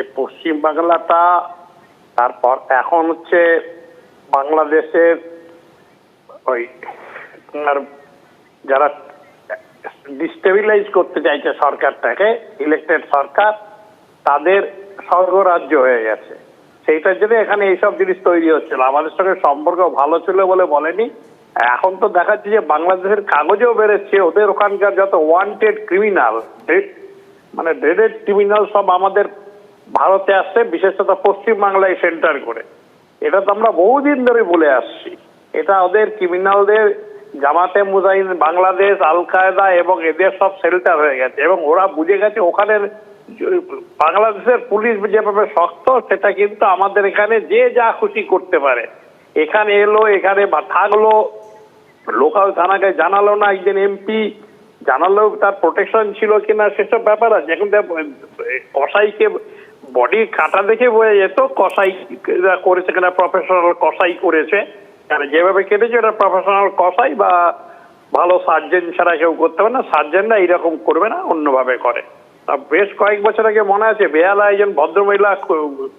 যে পশ্চিম বাংলাটা, তারপর এখন হচ্ছে বাংলাদেশের ওই আর যারা ডিস্টেবিলাইজ করতে চাইছে সরকারটাকে ইলেকটেড সরকার, তাদের স্বর্গরাজ্য হয়ে গেছে। সেইটার জন্য এখানে এইসব জিনিস তৈরি হচ্ছিল। আমাদের সঙ্গে সম্পর্ক ভালো ছিল বলে বলেনি। এখন তো দেখাচ্ছে যে বাংলাদেশের কাগজেও বেড়েছে ওদের ওখানকার যত ওয়ান্টেড ক্রিমিনাল মানে ড্রেডেড ক্রিমিনাল সব আমাদের ভারতে আসছে বিশেষত পশ্চিম বাংলায় সেন্টার করে। এটা তো আমরা বহুদিন ধরে বলে আসছি। এটা ওদের ক্রিমিনালদের জামাতে মুজাহিন বাংলাদেশ আল কায়দা এবং এদের সব সেল্টার হয়ে গেছে এবং ওরা বুঝে গেছে ওখানের বাংলাদেশের পুলিশ যেভাবে শক্ত, সেটা কিন্তু আমাদের এখানে যে যা খুশি করতে পারে। এখানে এলো, এখানে থাকল, লোকাল থানাকে জানালো না, একজন এমপি জানালেও তার প্রোটেকশন ছিল কিনা সেসব ব্যাপার আছে। এখন কসাইকে বডি কাটা দেখে বোঝা যেত কসাই করেছে কিনা প্রফেশনাল কসাই করেছে। আর যেভাবে কেটেছে ওটা প্রফেশনাল কসাই বা ভালো সার্জেন ছাড়া কেউ করতে পারে না। সার্জেনরা এইরকম করবে না অন্যভাবে করে। তা বেশ কয়েক বছর আগে মনে আছে বেহালা একজন ভদ্রমহিলা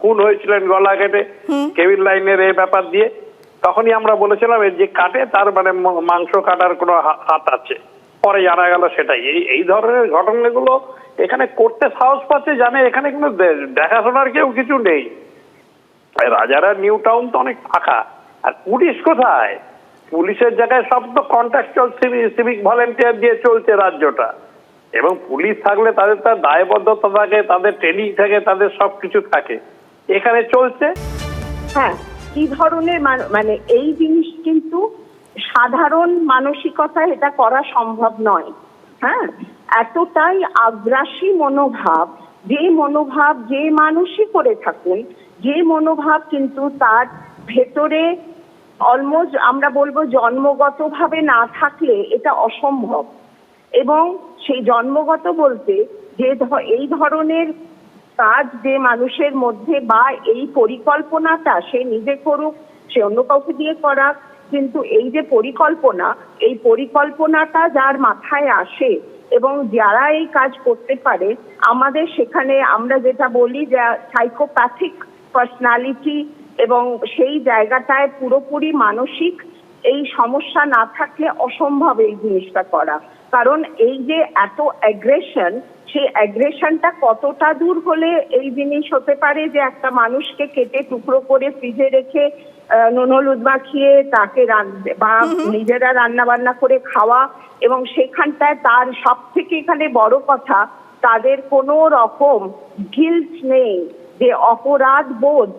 খুন হয়েছিলেন গলা কেটে কেবিল লাইনের এই ব্যাপার দিয়ে। তখনই আমরা বলেছিলাম যে কাটে তার মানে মাংস কাটার কোনো হাত আছে। পরে জানা গেল সেটাই। এই এই ধরনের ঘটনাগুলো এখানে করতে সাহস পাচ্ছে জানে, এখানে কিন্তু দেখাশোনার কেউ কিছু নেই। রাজারা নিউ টাউন তো অনেক ফাঁকা। আর পুলিশ কোথায়? পুলিশের জায়গায় সব তো কন্ট্রাকচুয়াল সিভিক ভলেন্টিয়ার দিয়ে চলছে রাজ্যটা। এবং পুলিশ থাকলে তাদের তার দায়বদ্ধতা থাকে, তাদের ট্রেনিং থাকে, তাদের সব কিছু থাকে। এখানে চলছে। হ্যাঁ কি ধরনের মানে এই জিনিস কিন্তু সাধারণ মানসিকতা এটা করা সম্ভব নয়। হ্যাঁ? এতটাই আগ্রাসী মনোভাব, যে মনোভাব, যে মানুষই করে থাকুন, যে মনোভাব কিন্তু তার ভেতরে অলমোস্ট আমরা বলব জন্মগতভাবে না থাকলে এটা অসম্ভব। এবং সেই জন্মগত বলতে যে এই ধরনের কাজ যে মানুষের মধ্যে বা এই পরিকল্পনাটা সে নিজে করুক, সে অন্য কাউকে দিয়ে করাক কিন্তু এই যে পরিকল্পনা, এই পরিকল্পনাটা যার মাথায় আসে এবং যারা এই কাজ করতে পারে, আমাদের সেখানে আমরা যেটা বলি যে সাইকোপ্যাথিক পার্সোনালিটি এবং সেই জায়গাটায় পুরোপুরি মানসিক এই সমস্যা না থাকলে অসম্ভব এই জিনিসটা করা। কারণ এই যে এত অ্যাগ্রেশন সেই অ্যাগ্রেশনটা কতটা দূর হলে এই জিনিস হতে পারে যে একটা মানুষকে কেটে টুকরো করে ফ্রিজে রেখে নুন হলুদ মাখিয়ে তাকে রান- বা নিজেরা রান্না বান্না করে খাওয়া এবং সেখানটায় তার সব থেকে এখানে বড় কথা তাদের কোনো রকম গিল্ট নেই যে অপরাধ বোধ